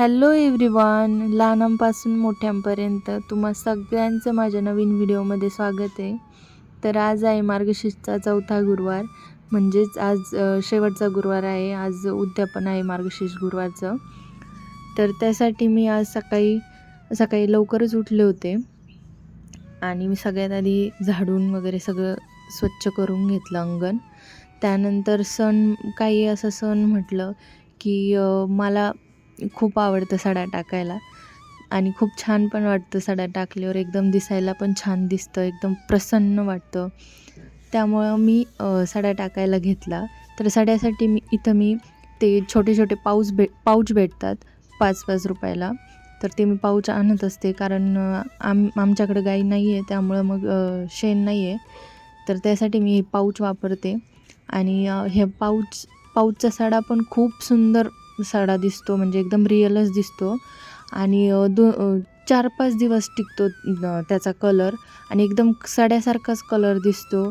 Hello everyone लहानांपासून मोठ्यांपर्यंत तुम्हा सगळ्यांचं माझ्या नवीन व्हिडिओमध्ये स्वागत आहे. तर आज आहे मार्गशीर्षचा चौथा गुरुवार म्हणजेच आज शेवटचा गुरुवार आहे. आज उद्यापन आहे मार्गशीर्ष गुरुवारचं. तर त्यासाठी मी आज सकाळी सकाळी लवकरच उठले होते. आणि मी सगळ्यात आधी झाडून वगैरे सगळं स्वच्छ करून घेतलं अंगण. त्यानंतर सण काही असं सण म्हटलं की मला खूप आवडतं सड्या टाकायला. आणि खूप छान पण वाटतं सड्या टाकल्यावर. एकदम दिसायला पण छान दिसतं एकदम प्रसन्न वाटतं. त्यामुळं मी सड्या टाकायला घेतला. तर सड्यासाठी मी इथं मी ते छोटे छोटे पाऊच भे पाऊच भेटतात पाच पाच रुपयाला. तर ते मी पाऊच आणत असते कारण आम आमच्याकडं गाई नाही आहे त्यामुळं मग शेण नाही आहे तर त्यासाठी मी हे पाऊच वापरते. आणि हे पाऊच पाऊचचा साडा पण खूप सुंदर सडा दिसतो म्हणजे एकदम रिअलच दिसतो. आणि दो चार पाच दिवस टिकतो त्याचा कलर आणि एकदम सड्यासारखाच कलर दिसतो.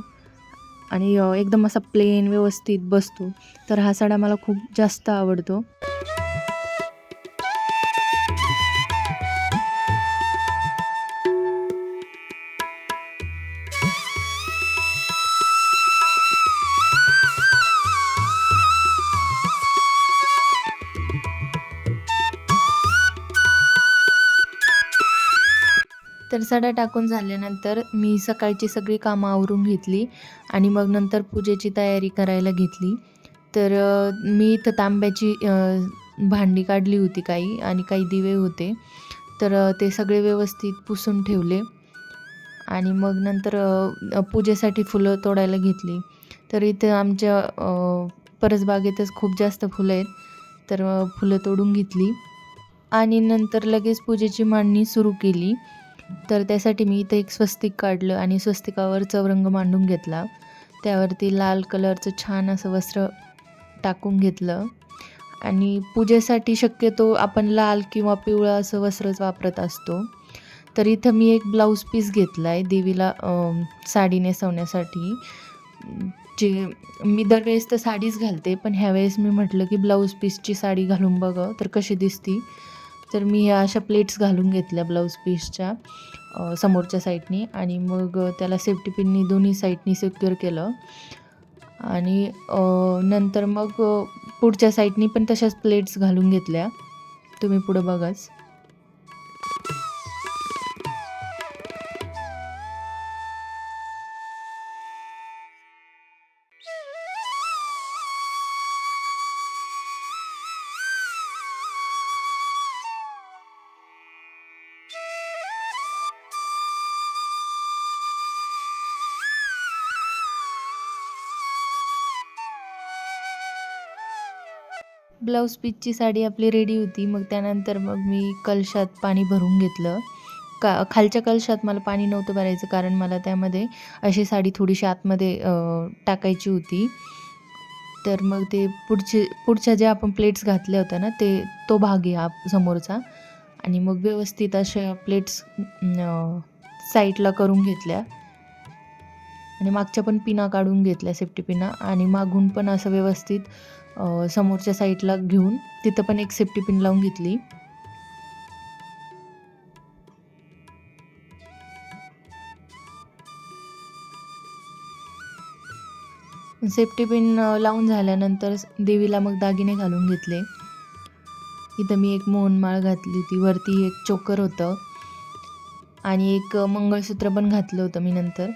आणि एकदम असा प्लेन व्यवस्थित बसतो. तर हा सडा मला खूप जास्त आवडतो. सरसाडा टाकून झाल्यानंतर मी सकाळची सगळी कामं आवरून घेतली आणि मग नंतर पूजेची तयारी करायला घेतली. तर मी इथं तांब्याची भांडी काढली होती काही आणि काही दिवे होते. तर ते सगळे व्यवस्थित पुसून ठेवले आणि मग नंतर पूजेसाठी फुलं तोडायला घेतली. तर इथं आमच्या परसबागेतच खूप जास्त फुलं आहेत. तर फुलं तोडून घेतली आणि नंतर लगेच पूजेची मांडणी सुरू केली. तर त्यासाठी मी इथं एक स्वस्तिक काढलं आणि स्वस्तिकावर चौरंग मांडून घेतला. त्यावरती लाल कलरचं छान असं वस्त्र टाकून घेतलं. आणि पूजेसाठी शक्यतो आपण लाल किंवा पिवळं असं वस्त्रच वापरत असतो. तर इथं मी एक ब्लाऊज पीस घेतला आहे देवीला साडी नेसवण्यासाठी. जे मी दरवेळेस तर साडीच घालते पण ह्यावेळेस मी म्हटलं की ब्लाऊज पीसची साडी घालून बघं तर कशी दिसती. तर मी ह्या अशा प्लेट्स घालून घेतल्या ब्लाऊज पीसच्या समोरच्या साईडनी आणि मग त्याला सेफ्टी पिननी दोन्ही साईडनी सिक्युअर केलं. आणि नंतर मग पुढच्या साईडनी पण तशाच प्लेट्स घालून घेतल्या. तुम्ही पुढं बघाच. ब्लाऊज पीसची साडी आपली रेडी होती. मग त्यानंतर मग मी कलशात पाणी भरून घेतलं. का खालच्या कलशात मला पाणी नव्हतं भरायचं कारण मला त्यामध्ये अशी साडी थोडीशी आतमध्ये टाकायची होती. तर मग ते पुढचे पुढच्या ज्या आपण प्लेट्स घातल्या होत्या ना ते तो भाग आहे हा समोरचा. आणि मग व्यवस्थित अशा प्लेट्स साईडला करून घेतल्या. आणि मागच्या पण पिना काढून घेतल्या सेफ्टी पिना. आणि मागून पण असं व्यवस्थित समोरच्या साईडला घेऊन तिथं पण एक सेफ्टी पिन लावून घेतली. सेफ्टी पिन लावून झाल्यानंतर देवीला मग दागिने घालून घेतले. इथं मी एक मोहनमाळ घातली होती. वरती एक चोकर होतं. आणि एक मंगळसूत्र पण घातलं होतं मी नंतर.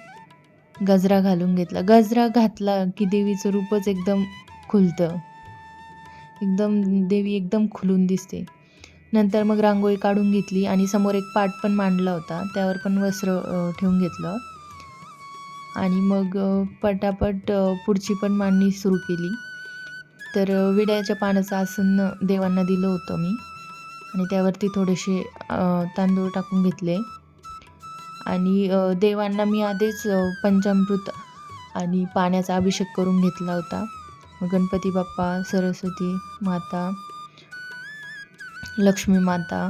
गजरा घालून घेतला. गजरा घातला की देवीचं रूपच एकदम खुलतं. एकदम देवी एकदम खुलून दिसते. नंतर मग रांगोळी काढून घेतली आणि समोर एक पाट पण मांडला होता. त्यावर पण वस्त्र ठेवून घेतलं. आणि मग पटापट पुढची पण मांडणी सुरू केली. तर विड्याच्या पानाचं आसन देवांना दिलं होतं मी. आणि त्यावरती थोडेसे तांदूळ टाकून घेतले. आणि देवांना मी आधीच पंचामृत आणि पाण्याचा अभिषेक करून घेतला होता. गणपती बाप्पा सरस्वती माता लक्ष्मी माता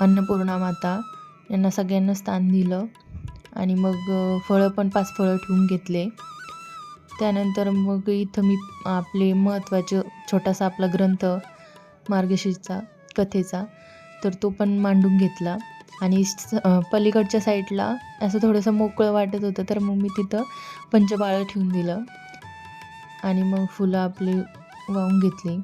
अन्नपूर्णा माता यांना सगळ्यांना स्थान दिलं आणि मग फळं पण पाच फळं ठेवून घेतले. त्यानंतर मग इथं मी आपले महत्त्वाचे छोटासा आपला ग्रंथ मार्गशीर्षचा कथेचा तर तो पण मांडून घेतला. आणि पलीकडच्या साईडला असं थोडंसं मोकळं वाटत होतं तर मग मी तिथं पंचबाळं ठेवून दिलं. आणि मग फुलं आपली वाहून घेतली.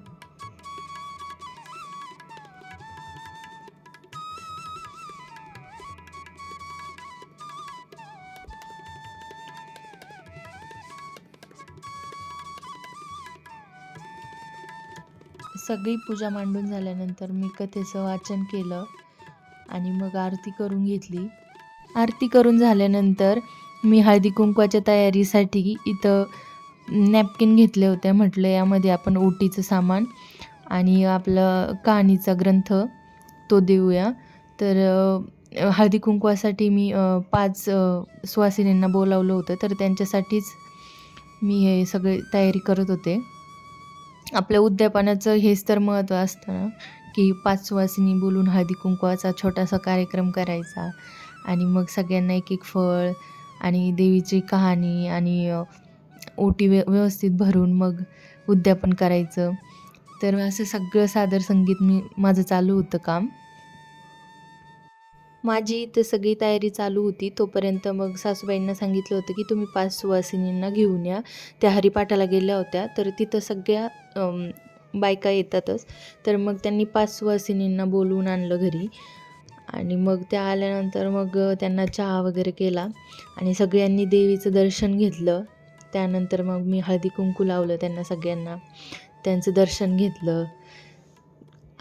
सगळी पूजा मांडून झाल्यानंतर मी कथेचं वाचन केलं आणि मग आरती करून घेतली. आरती करून झाल्यानंतर मी हळदी कुंकवाच्या तयारीसाठी इथं नॅपकिन घेतले होते म्हटलं यामध्ये आपण ओटीचं सामान आणि आपलं कहाणीचा ग्रंथ तो देऊया. तर हळदी कुंकवासाठी मी पाच सुवासिनींना बोलावलं होतं. तर त्यांच्यासाठीच मी हे सगळे तयारी करत होते. आपल्या उद्यापनाचं हेच तर महत्त्व असतं ना की पाच सुवासिनी बोलून हळदी कुंकवाचा छोटासा कार्यक्रम करायचा आणि मग सगळ्यांना एक एक फळ आणि देवीची कहाणी आणि ओटी व्य व्यवस्थित भरून मग उद्यापन करायचं. तर असं सगळं सादर संगीत मी माझं चालू होतं काम. माझी इथं सगळी तयारी चालू होती. तोपर्यंत मग सासूबाईंना सांगितलं होतं की तुम्ही पाच सुवासिनींना घेऊन या. त्या हरिपाठाला गेल्या होत्या. तर तिथं सगळ्या बायका येतातच. तर मग त्यांनी पाच सुवासिनींना बोलवून आणलं घरी. आणि मग त्या आल्यानंतर मग त्यांना चहा वगैरे केला. आणि सगळ्यांनी देवीचं दर्शन घेतलं. त्यानंतर मग मी हळदी कुंकू लावलं त्यांना सगळ्यांना. त्यांचं दर्शन घेतलं.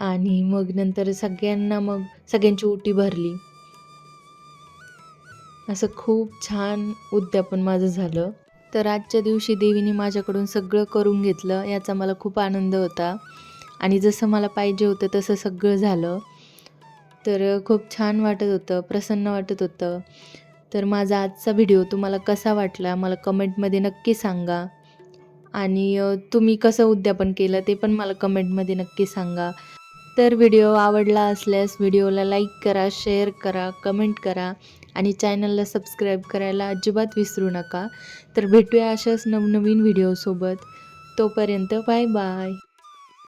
आणि मग नंतर सगळ्यांना मग सगळ्यांची ओटी भरली. असं खूप छान उद्यापन माझं झालं. तर आजच्या दिवशी देवीने माझ्याकडून सगळं करून घेतलं याचा मला खूप आनंद होता. आणि जसं मला पाहिजे होतं तसं सगळं झालं. तर खूप छान वाटत होतं प्रसन्न वाटत होतं. तर माझा आजचा व्हिडिओ तुम्हाला कसा वाटला मला कमेंटमध्ये नक्की सांगा. आणि तुम्ही कसं उद्यापन केलं ते पण मला कमेंटमध्ये नक्की सांगा. तर व्हिडिओ आवडला असल्यास व्हिडिओला लाईक करा शेअर करा कमेंट करा आणि चॅनलला सबस्क्राईब करायला अजिबात विसरू नका. तर भेटूया अशाच नवनवीन व्हिडिओसोबत तोपर्यंत बाय बाय